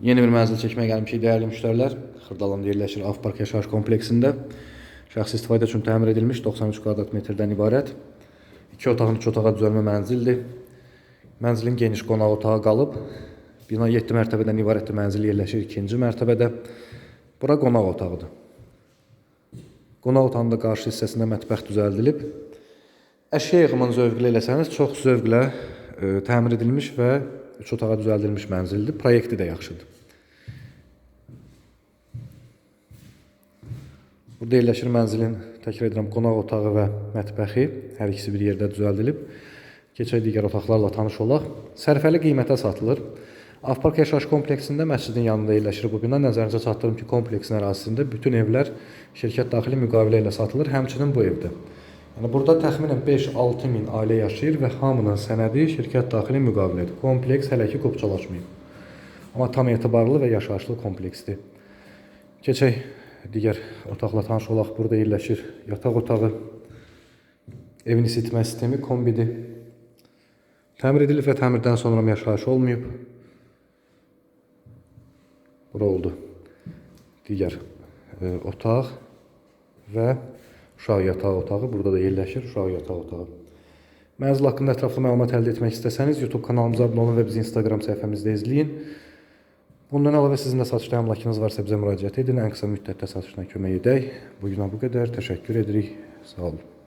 Yeni bir mənzil çəkməyə gəlmişik dəyərli müştərilər. Xırdalanda yerləşir Avpark yaşayış kompleksində. Şəxsi istifadə üçün təmir edilmiş 93 kvadrat metrdən ibarət. 2 otaqlı 3 otağa düzəlmə mənzildir. Mənzilin geniş qonaq otağı qalıb. Bina 7 mərtəbədən ibarətdir. Mənzil yerləşir 2-ci mərtəbədə. Bura qonaq otağıdır. Qonaq otağının qarşı hissəsində mətbəx düzəldilib. Əşya yığımını zövqlə eləsəniz, çox zövqlə e, təmir edilmiş və 3 otağa düzəldilmiş mənzildir. Proyekti də yaxşıdır. Burada yerləşir mənzilin, təkrar edirəm, qonaq otağı və mətbəxi. Hər ikisi bir yerdə düzəldilib. Keçək digər otaqlarla tanış olaq. Sərfəli qiymətə satılır. Avpark yaşayış kompleksində məscidin yanında yerləşir bu bina. Nəzərinizə çatdırım ki, kompleksin ərazisində bütün evlər şirkət daxili müqavilə ilə satılır, həmçinin bu evdə. Yəni burada təxminən 5-6 min ailə yaşayır və hamının sənədi şirkət daxili müqavilədir. Kompleks hələ ki qopçalaşmayıb. Amma tam etibarlı və yaşayışlı kompleksdir. Keçək digər otaqla tanış olaq. Burada yerləşir yataq otağı, evin isitmə sistemi kombidir. Təmir edilib və təmirdən sonra yaşayış olmayıb. Bura oldu. Digər e, otaq və uşaq yataq otağı. Burada da yerləşir uşaq yataq otağı. Mənzil haqqında ətraflı məlumat əldə etmək istəsəniz, YouTube kanalımıza abunə olun və bizi Instagram səhifəmizdə izləyin. Bundan əlavə sizin də satışda əmlakınız varsa bizə müraciət edin. Ən qısa müddətdə satışına kömək edək. Bu günə bu qədər. Təşəkkür edirik. Sağ olun.